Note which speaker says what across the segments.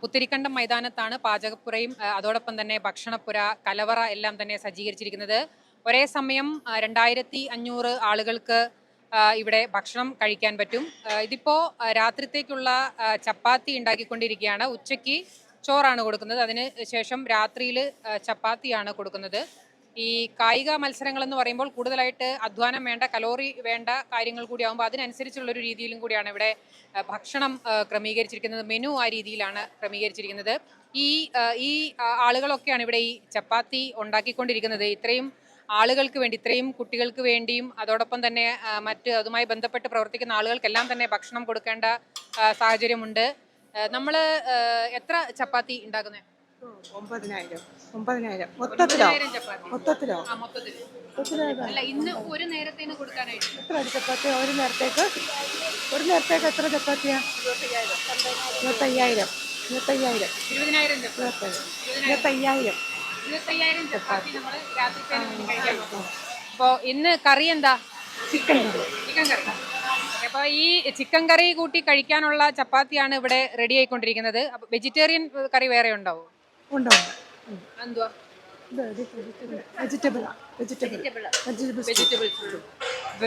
Speaker 1: പുത്തിരിക്കണ്ടം മൈതാനത്താണ് പാചകപ്പുരയും അതോടൊപ്പം തന്നെ ഭക്ഷണപ്പുര കലവറ എല്ലാം തന്നെ സജ്ജീകരിച്ചിരിക്കുന്നത്. ഒരേ സമയം രണ്ടായിരത്തി അഞ്ഞൂറ് ആളുകൾക്ക് ഇവിടെ ഭക്ഷണം കഴിക്കാൻ പറ്റും. ഇതിപ്പോൾ ഇതിപ്പോ രാത്രിത്തേക്കുള്ള ചപ്പാത്തി ഉണ്ടാക്കിക്കൊണ്ടിരിക്കുകയാണ്. ഉച്ചയ്ക്ക് ചോറാണ് കൊടുക്കുന്നത്. അതിന് ശേഷം രാത്രിയിൽ ചപ്പാത്തിയാണ് കൊടുക്കുന്നത്. ഈ കായിക മത്സരങ്ങൾ എന്ന് പറയുമ്പോൾ കൂടുതലായിട്ട് അധ്വാനം വേണ്ട കലോറി വേണ്ട കാര്യങ്ങൾ കൂടി ആകുമ്പോൾ അതിനനുസരിച്ചുള്ള ഒരു രീതിയിലും കൂടിയാണ് ഇവിടെ ഭക്ഷണം ക്രമീകരിച്ചിരിക്കുന്നത്. മെനു ആ രീതിയിലാണ് ക്രമീകരിച്ചിരിക്കുന്നത്. ഈ ഈ ആളുകളൊക്കെയാണ് ഇവിടെ ഈ ചപ്പാത്തി ഉണ്ടാക്കിക്കൊണ്ടിരിക്കുന്നത്. ഇത്രയും ആളുകൾക്ക് വേണ്ടി ഇത്രയും കുട്ടികൾക്ക് വേണ്ടിയും അതോടൊപ്പം തന്നെ മറ്റ് അതുമായി ബന്ധപ്പെട്ട് പ്രവർത്തിക്കുന്ന ആളുകൾക്കെല്ലാം തന്നെ ഭക്ഷണം കൊടുക്കേണ്ട സാഹചര്യമുണ്ട്. നമ്മൾ എത്ര ചപ്പാത്തി ഉണ്ടാക്കുന്നത്
Speaker 2: ഒമ്പതിനായിരം. ഒമ്പതിനായിരം. മൊത്തത്തിലോ?
Speaker 1: അല്ല ഇന്ന് ഒരു നേരത്തേന് കൊടുക്കാനായിട്ട്.
Speaker 2: എത്ര ചപ്പാത്തി? ഒരു നേരത്തേക്ക്? ഒരു നേരത്തേക്ക് എത്ര ചപ്പാത്തിയാ? ഇരുപത്തയ്യായിരം. ഇരുപത്തയ്യായിരം.
Speaker 1: ഇരുപതിനായിരം
Speaker 2: ഇരുപത്തയ്യായിരം. ഇരുപത്തയ്യായിരം.
Speaker 1: ചപ്പാത്തി നമ്മൾ അപ്പോൾ ഇന്ന് കറി എന്താ?
Speaker 2: Chicken curry.
Speaker 1: Chicken curry. അപ്പോൾ ഈ ചിക്കൻ കറി കൂട്ടി കഴിക്കാനുള്ള ചപ്പാത്തിയാണ് ഇവിടെ റെഡി ആയിക്കൊണ്ടിരിക്കുന്നത്. അപ്പോൾ വെജിറ്റേറിയൻ കറി വേറെ ഉണ്ടാവും?
Speaker 2: ഉണ്ടോ.
Speaker 1: എന്തുവാ?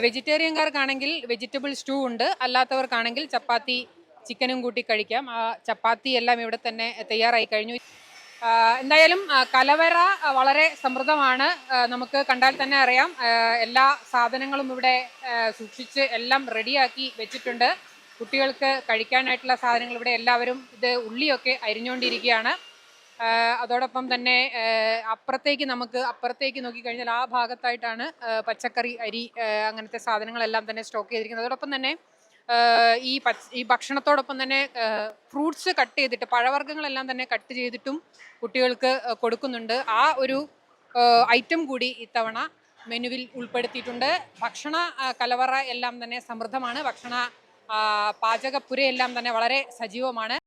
Speaker 1: വെജിറ്റേറിയൻകാർക്കാണെങ്കിൽ വെജിറ്റബിൾ സ്റ്റൂ ഉണ്ട്. അല്ലാത്തവർക്കാണെങ്കിൽ ചപ്പാത്തി ചിക്കനും കൂട്ടി കഴിക്കാം. ആ ചപ്പാത്തി എല്ലാം ഇവിടെ തന്നെ തയ്യാറായി കഴിഞ്ഞു. എന്തായാലും കലവറ വളരെ സമൃദ്ധമാണ്. നമുക്ക് കണ്ടാൽ തന്നെ അറിയാം. എല്ലാ സാധനങ്ങളും ഇവിടെ സൂക്ഷിച്ച് എല്ലാം റെഡിയാക്കി വെച്ചിട്ടുണ്ട്. കുട്ടികൾക്ക് കഴിക്കാനായിട്ടുള്ള സാധനങ്ങൾ ഇവിടെ എല്ലാവരും ഇത് ഉള്ളിയൊക്കെ അരിഞ്ഞുകൊണ്ടിരിക്കുകയാണ്. അതോടൊപ്പം തന്നെ അപ്പുറത്തേക്ക് നമുക്ക് അപ്പുറത്തേക്ക് നോക്കിക്കഴിഞ്ഞാൽ ആ ഭാഗത്തായിട്ടാണ് പച്ചക്കറി അരി അങ്ങനത്തെ സാധനങ്ങളെല്ലാം തന്നെ സ്റ്റോക്ക് ചെയ്തിരിക്കുന്നത്. അതോടൊപ്പം തന്നെ ഈ പച്ച ഈ ഭക്ഷണത്തോടൊപ്പം തന്നെ ഫ്രൂട്ട്സ് കട്ട് ചെയ്തിട്ട് പഴവർഗങ്ങളെല്ലാം തന്നെ കട്ട് ചെയ്തിട്ടും കുട്ടികൾക്ക് കൊടുക്കുന്നുണ്ട്. ആ ഒരു ഐറ്റം കൂടി ഇത്തവണ മെനുവിൽ ഉൾപ്പെടുത്തിയിട്ടുണ്ട്. ഭക്ഷണ കലവറ എല്ലാം തന്നെ സമൃദ്ധമാണ്. ഭക്ഷണ പാചകപ്പുരയെല്ലാം തന്നെ വളരെ സജീവമാണ്.